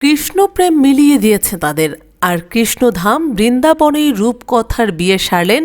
কৃষ্ণপ্রেম মিলিয়ে দিয়েছে তাদের। আর কৃষ্ণধাম বৃন্দাবনেই রূপকথার বিয়ে সারলেন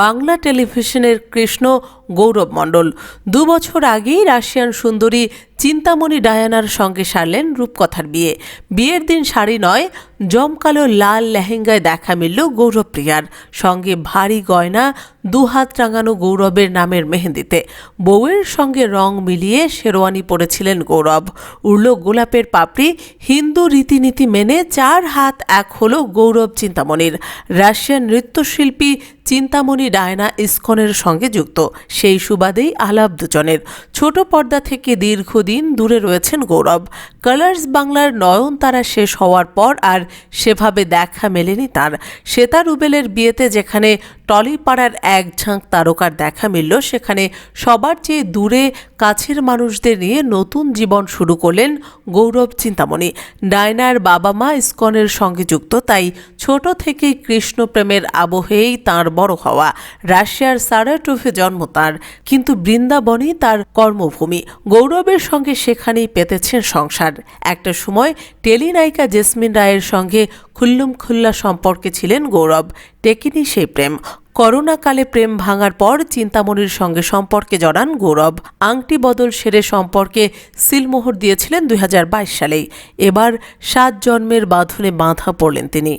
বাংলা টেলিভিশনের কৃষ্ণ গৌরব মণ্ডল। দু বছর আগেই রাশিয়ান সুন্দরী চিন্তামণি ডায়ানার সঙ্গে সারলেন রূপকথার বিয়ে। বিয়ের দিন শাড়ি নয়, জমকালো লাল লেহেঙ্গায় দেখা মিলল গৌরবপ্রিয়ার সঙ্গে ভারী গয়না, দুহাত রাঙানো গৌরবের নামের মেহেন্দিতে। বউয়ের সঙ্গে রং মিলিয়ে শেরওয়ানি পরেছিলেন গৌরব। উড়ল গোলাপের পাপড়ি, হিন্দু রীতিনীতি মেনে চার হাত এক হলো গৌরব চিন্তামণির। রাশিয়ান নৃত্যশিল্পী চিন্তামণি ডায়না ইস্কনের সঙ্গে যুক্ত। সেই সুবাদেই আলাপ দুজনের। ছোট পর্দা থেকে দীর্ঘদিন দূরে রয়েছেন গৌরব। কালার্স বাংলার নয়ন তারা শেষ হওয়ার পর আর সেভাবে দেখা মেলেনি তার। শ্বেতা রুবেলের বিয়েতে যেখানে টলিপাড়ার এক ঝাঁক তারকার দেখা মিলল। সেখানে সবার চেয়ে দূরে কাছের মানুষদের নিয়ে নতুন জীবন শুরু করলেন গৌরব চিন্তামণি। ডায়নার বাবা মা ইস্কনের সঙ্গে যুক্ত, তাই ছোট থেকেই কৃষ্ণপ্রেমের আবহেই তার বড় হওয়া। রাশিয়ার সারাটোভে জন্ম তার, কিন্তু বৃন্দাবনই তার কর্মভূমি। গৌরবের সঙ্গে সেখানেই পেতেছেন সংসার। একটা সময় টেলিনায়িকা জেসমিন রায়ের সঙ্গে খুল্লুম খুল্লা সম্পর্কে ছিলেন গৌরব। টেকেনি সেই প্রেম। করোনাকালে প্রেম ভাঙার পর চিন্তামণির সঙ্গে সম্পর্কে জড়ান গৌরব। আংটি বদল সেরে সম্পর্কে সিলমোহর দিয়েছিলেন দুই হাজার বাইশ সালেই। এবার সাত জন্মের বাঁধনে বাঁধা পড়লেন তিনি।